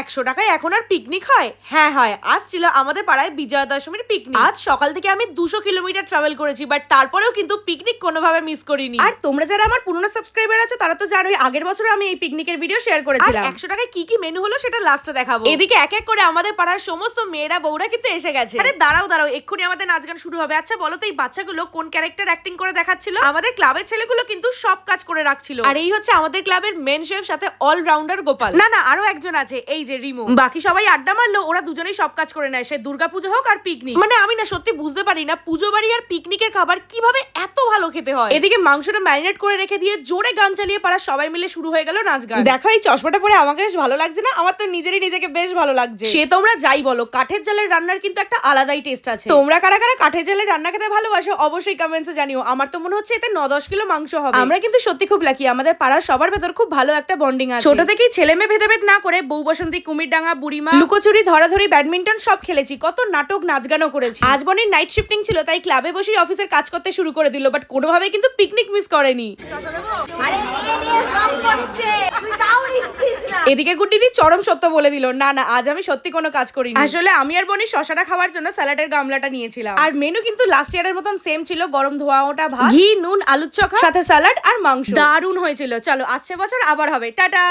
একশো টাকায় এখন আর পিকনিক হয়? হ্যাঁ হয়। আজ ছিল আমাদের পাড়ায় বিজয়া দশমীর পিকনিক আজ সকাল থেকে আমি দুশো কিলোমিটার ট্রাভেল করেছি বাট তারপরেও কিন্তু পিকনিক কোনোভাবে মিস করিনি। আর তোমরা যারা আমার পুরনো সাবস্ক্রাইবার আছো তারা তো জানোই আগের বছর আমি এই পিকনিকের ভিডিও শেয়ার করেছিলাম। একশো টাকায় কি কি মেনু হলো সেটা লাস্টে দেখাবো। এদিকে এক এক করে আমাদের পাড়ার সমস্ত মেয়েরা বউরা কিন্তু এসে গেছে। আরে দাঁড়াও দাঁড়াও এক্ষুনি আমাদের নাচ গান শুরু হবে। আচ্ছা বলো তো এই বাচ্চাগুলো কোন ক্যারেক্টার অ্যাক্টিং করে দেখাচ্ছিল? আমাদের ক্লাবের ছেলেগুলো কিন্তু সব কাজ করে রাখছিল। আর এই হচ্ছে আমাদের ক্লাবের মেন শেফ সাথে অলরাউন্ডার গোপাল। না না আরও একজন আছে। এই যে রিমু বাকি সবাই আড্ডা মারলো ওরা দুজনেই সব কাজ করে নেয় সে দুর্গাপুজো হোক আর পিকনিক মানে আমি না সত্যি বুঝতে পারি না পুজো বাড়ি আর পিকনিকের খাবার কীভাবে এত ভালো খেতে হয়? এদিকে মাংসটা ম্যারিনেট করে রেখে দিয়ে জোরে গান চালিয়ে পাড়া সবাই মিলে শুরু হয়ে গেল নাচ গান। দেখো এই চশমাটা পরে আমাকে বেশ ভালো লাগছে না? আমার তো নিজেরই নিজেকে বেশ ভালো লাগছে। সে তোমরা যাই বলো কাঠের জালের রান্নার কিন্তু একটা আলাদাই টেস্ট আছে। তোমরা কারা কারা কাঠের জালের রান্না খেতে ভালোবাসো অবশ্যই কমেন্টসে জানিও। আমার তো মনে হচ্ছে এতে ন দশ কিলো মাংস হবে। আমরা কিন্তু সত্যি খুব লাকি আমাদের পাড়ার সবার ভেতর খুব ভালো একটা বন্ডিং আছে। ছোট থেকেই ছেলে মেয়ে ভেদাভেদ না করে বউ বসন্তী কুমিরডাঙ্গা বুড়িমা। লুকোচুরি ধরাধরি ব্যাডমিন্টন সব খেলেছি। কত নাটক নাচ গানও করেছি। আজ বনের নাইট শিফটিং ছিল তাই ক্লাবে বসেই অফিসের কাজ করতে শুরু করে দিল বাট কোনোভাবে কিন্তু পিকনিক মিস করেনি। আরে নিয়ে নিয়ে ব্লগ করছে। তুই তাও নিচ্ছিস না। এদিকে গুড্ডিদি চরম সত্য বলে দিল না না আজ আমি সত্যি কোনো কাজ করিনি। আসলে আমি আর বনি শশাটা খাওয়ার জন্য স্যালাডের গামলাটা নিয়েছিলাম। আর মেনু কিন্তু লাস্ট ইয়ারের মতন সেম ছিল গরম ধোয়া ওটা ভাত ঘি নুন আলুর চখা সাথে স্যালাড আর মাংস। দারুণ হয়েছিল। চলো আসছে বছর আবার হবে। টাটা!